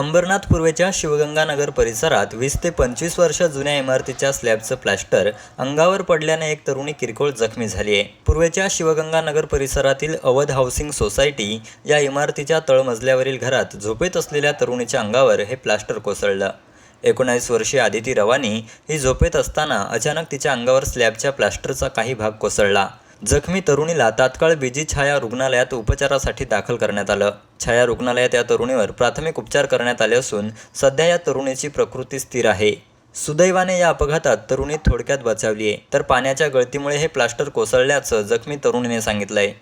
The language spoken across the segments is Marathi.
अंबरनाथ पूर्वेच्या शिवगंगानगर परिसरात वीस ते पंचवीस वर्ष जुन्या इमारतीच्या स्लॅबचं प्लॅस्टर अंगावर पडल्याने एक तरुणी किरकोळ जखमी झाली आहे. पूर्वेच्या शिवगंगानगर परिसरातील अवध हाऊसिंग सोसायटी या इमारतीच्या तळमजल्यावरील घरात झोपेत असलेल्या तरुणीच्या अंगावर हे प्लास्टर कोसळलं. एकोणावीस वर्षीय आदिती रवानी ही झोपेत असताना अचानक तिच्या अंगावर स्लॅबच्या प्लास्टरचा काही भाग कोसळला. जखमी तरुणीला तात्काळ बीजी छाया रुग्णालयात उपचारासाठी दाखल करण्यात आलं. छाया रुग्णालयात या तरुणीवर प्राथमिक उपचार करण्यात आले असून सध्या या तरुणीची प्रकृती स्थिर आहे. सुदैवाने या अपघातात तरुणी थोडक्यात बचावली आहे. तर पाण्याच्या गळतीमुळे हे प्लास्टर कोसळल्याचं जखमी तरुणीने सांगितलंय.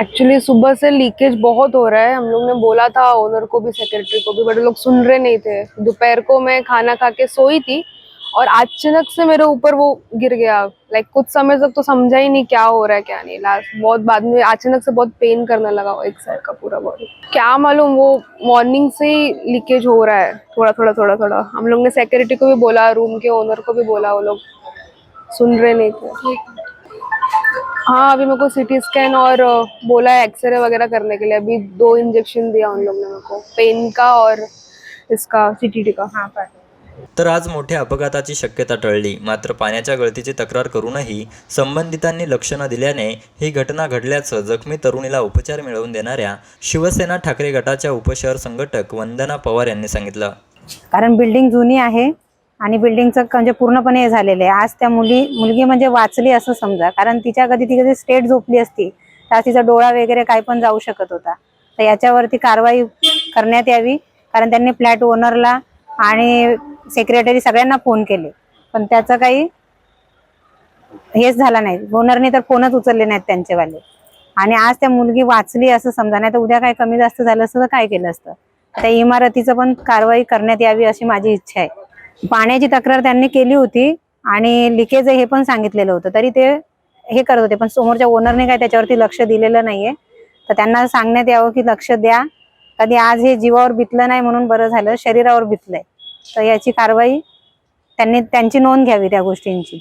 एक्चुअली सुबह से लीकेज बहुत हो रहा है. हम लोग ने बोला था ओनर को भी सेक्रेटरी को भी. बट लोग सुन रहे नहीं थे. दोपहर को मैं खाना खा के सोई थी और अचानक से मेरे ऊपर वो गिर गया। लाइक कुछ समय तक तो समझा ही नहीं क्या हो रहा है, क्या नहीं। लास्ट बहुत बाद में अचानक से बहुत पेन करने लगा एक साइड का पूरा बॉडी क्या मालूम वो मॉर्निंग से ही लीकेज हो रहा है। थोड़ा थोड़ा थोड़ा थोड़ा। हम लोग ने सेक्रेटरी को भी बोला रूम के ओनर को भी बोला, वो लोग सुन रहे नहीं थे। हाँ अभी मेरे को सिटी स्कैन और बोला है एक्सरे वगैरह करने के लिए। अभी दो इंजेक्शन दिया उन लोग ने मेरे को। पेन का और इसका सीटीटी का। हाँ तर आज मोठ्या अपघाताची शक्यता टळली. मात्र पाण्याच्या गळतीची तक्रार करूनही संबंधितांनी लक्ष न दिल्याने ही घटना घडल्याचं जखमी तरुणीला उपचार मिळवून देणाऱ्या शिवसेना ठाकरे गटाच्या उपशहर संघटक वंदना पवार यांनी सांगितलं. कारण बिल्डिंग जुनी आहे आणि बिल्डिंगचं म्हणजे पूर्णपणे हे झालेलं आहे. आज त्या मुली मुलगी म्हणजे वाचली असं समजा. कारण तिच्या कधी ती कधी स्टेट झोपली असती तर तिचा डोळा वगैरे काय पण जाऊ शकत होता. तर याच्यावरती कारवाई करण्यात यावी. कारण त्यांनी फ्लॅट ओनरला आणि सेक्रेटरी सगळ्यांना फोन केले. पण त्याचं काही हेच झालं नाही. ओनरने तर फोनच उचलले नाहीत त्यांचेवाले. आणि आज त्या मुलगी वाचली असं समजा नाही तर उद्या काय कमी जास्त झालं असतं तर काय केलं असतं? त्या इमारतीचं पण कारवाई करण्यात यावी अशी माझी इच्छा आहे. पाण्याची तक्रार त्यांनी केली होती आणि लिकेज हे पण सांगितलेलं होतं. तरी ते हे करत होते पण समोरच्या ओनरने काय त्याच्यावरती लक्ष दिलेलं नाहीये. तर त्यांना सांगण्यात यावं की लक्ष द्या. कधी आज हे जीवावर बितलं नाही म्हणून बरं झालं शरीरावर बितलंय. तर याची कारवाई त्यांनी त्यांची नोंद घ्यावी त्या गोष्टींची.